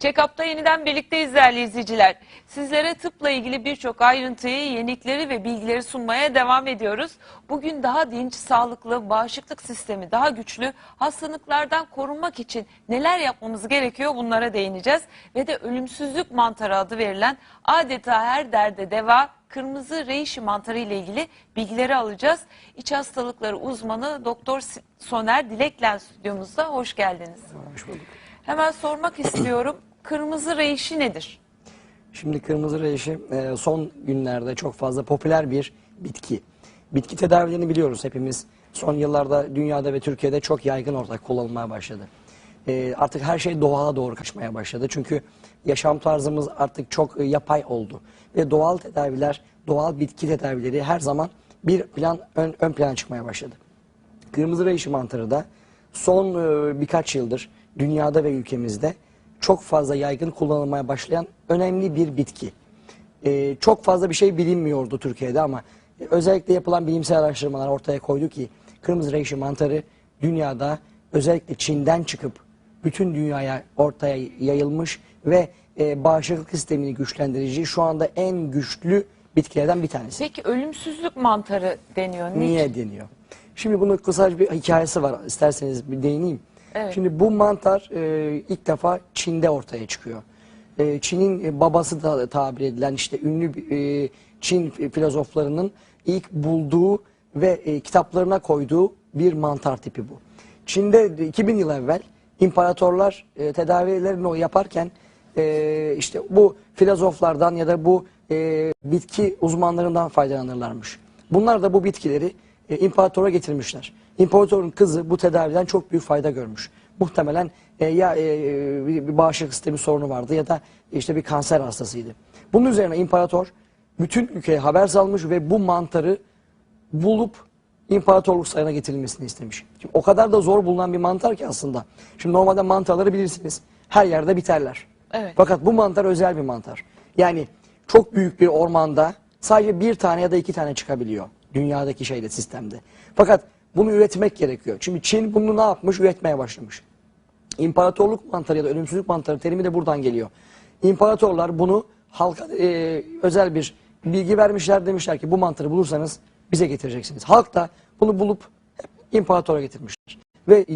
Check-up'ta yeniden birlikteyiz değerli izleyiciler. Sizlere tıpla ilgili birçok ayrıntıyı, yenilikleri ve bilgileri sunmaya devam ediyoruz. Bugün daha dinç, sağlıklı, bağışıklık sistemi daha güçlü, hastalıklardan korunmak için neler yapmamız gerekiyor bunlara değineceğiz. Ve de ölümsüzlük mantarı adı verilen adeta her derde deva kırmızı reishi mantarı ile ilgili bilgileri alacağız. İç hastalıkları uzmanı Doktor Soner Dileklen stüdyomuzda. Hoş geldiniz. Hoş bulduk. Hemen sormak istiyorum. Kırmızı reishi nedir? Şimdi kırmızı reishi e, son günlerde çok fazla popüler bir bitki. Bitki tedavilerini biliyoruz hepimiz. Son yıllarda dünyada ve Türkiye'de çok yaygın olarak kullanılmaya başladı. E, Artık her şey doğala doğru kaçmaya başladı. Çünkü yaşam tarzımız artık çok e, yapay oldu. Ve doğal tedaviler, doğal bitki tedavileri her zaman bir plan ön, ön plana çıkmaya başladı. Kırmızı reishi mantarı da son birkaç yıldır dünyada ve ülkemizde çok fazla yaygın kullanılmaya başlayan önemli bir bitki. E, çok fazla bir şey bilinmiyordu Türkiye'de ama özellikle yapılan bilimsel araştırmalar ortaya koydu ki kırmızı reishi mantarı dünyada özellikle Çin'den çıkıp bütün dünyaya ortaya yayılmış ve e, bağışıklık sistemini güçlendirici şu anda en güçlü bitkilerden bir tanesi. Peki ölümsüzlük mantarı deniyor. Niçin? Niye deniyor? Şimdi bunun kısaca bir hikayesi var. İsterseniz bir değineyim. Evet. Şimdi bu mantar e, ilk defa Çin'de ortaya çıkıyor. E, Çin'in e, babası da tabir edilen işte ünlü e, Çin filozoflarının ilk bulduğu ve e, kitaplarına koyduğu bir mantar tipi bu. Çin'de 2000 yıl evvel imparatorlar e, tedavilerini yaparken e, işte bu filozoflardan ya da bu e, bitki uzmanlarından faydalanırlarmış. Bunlar da bu bitkileri e, imparatora getirmişler. İmparatorun kızı bu tedaviden çok büyük fayda görmüş. Muhtemelen e, ya e, bir, bir bağışıklık sistemi sorunu vardı ya da işte bir kanser hastasıydı. Bunun üzerine imparator bütün ülkeye haber salmış ve bu mantarı bulup imparatorluk sayına getirilmesini istemiş. Şimdi o kadar da zor bulunan bir mantar ki aslında. Şimdi normalde mantarları bilirsiniz. Her yerde biterler. Evet. Fakat bu mantar özel bir mantar. Yani çok büyük bir ormanda sadece bir tane ya da iki tane çıkabiliyor. Dünyadaki şeyde sistemde. Fakat bunu üretmek gerekiyor. Şimdi Çin bunu ne yapmış? Üretmeye başlamış. İmparatorluk mantarı ya da ölümsüzlük mantarı terimi de buradan geliyor. İmparatorlar bunu halka e, özel bir bilgi vermişler demişler ki bu mantarı bulursanız bize getireceksiniz. Halk da bunu bulup imparatora getirmişler. Ve